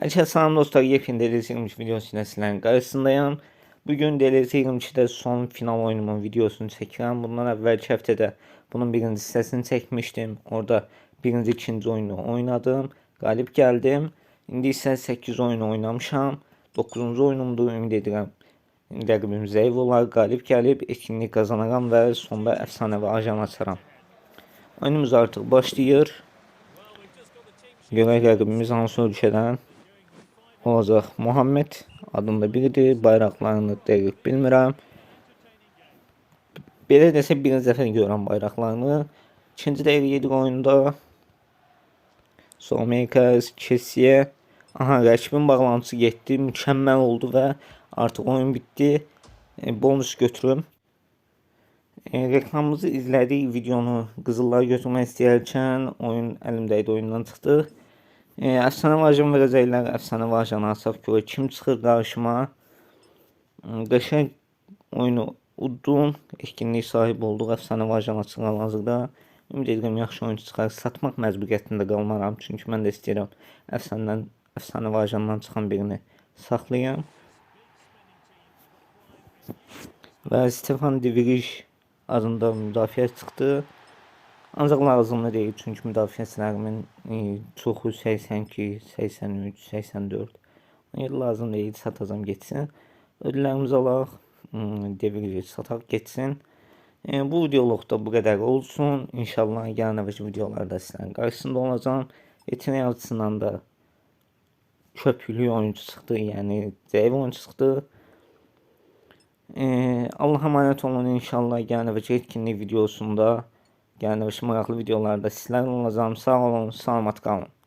Herkese selam dostlar. Yepyeni Deliriz 23 videosuyla sizlerin karşısındayım. Bugün Deliriz 23'de son final oyunumun videosunu çekiyorum. Bundan evvelki həftədə bunun birinci hissəsini çekmiştim. Orada birinci ikinci oyunu oynadım. Galip geldim. İndi isə 8 oyunu oynamışam. 9. oyunumdur. Ümid edirəm rəqibim zəif olar, qalib gəlib etkinlik qazanaram və sonda əfsanəvi ajan açaram. Oyunumuz artıq başlayır. Görək rəqibimiz hansı ölkədən olacaq. Muhammed adında biridir. Bayraqlarını dəqiq bilmirəm. Belə desə birinci dəfə görürəm bayraqlarını. İkinci dəqiq yedik oyunda. Solmeykas, Kesiye. Aha rəqibin bağlantısı getdi. Mükəmməl oldu və artıq oyun bitdi. E, bonus götürüm. E, reklamımızı izlədik. Videonu qızıllar götürmək istəyərkən oyun əlimdəydi oyundan çıxdı. E, əfsanə vajan verəcəklər. Əfsanə vajanı asaq görək kim çıxır qarşıma. Qəşəng oyunu uddum. Etkinlik sahibi olduq. Əfsanə vajan açılan hazırda. Ümid edirəm yaxşı oyuncu çıxar. Satmaq məcburiyyətində qalmaram. Çünki mən də istəyirəm əfsanədən, əfsanə vajandan çıxan birini saxlayam. Və Stefan Diviriş adında müdafiə çıxdı. Ancaq lazımlı deyil çünki müdafiəçilərimin e, çoxu 82, 83, 84. Yəni lazım deyil satacam getsin. Ödüllərimizi alaq. Hmm, Devirişi sataq getsin. E, bu videoluqda bu qədər olsun. İnşallah gələn növbəti videolarda sizlərin qarşısında olacağam. Yetenek açısından da köpüklü oyuncu çıxdı, yəni zəif oyuncu çıxdı. Ee, Allah'a emanet olun inşallah gələn növbəti etkinlik videosunda, gələn növbəti maraqlı videolarda sizlərlə olacağım. Sağ olun, salamat qalın.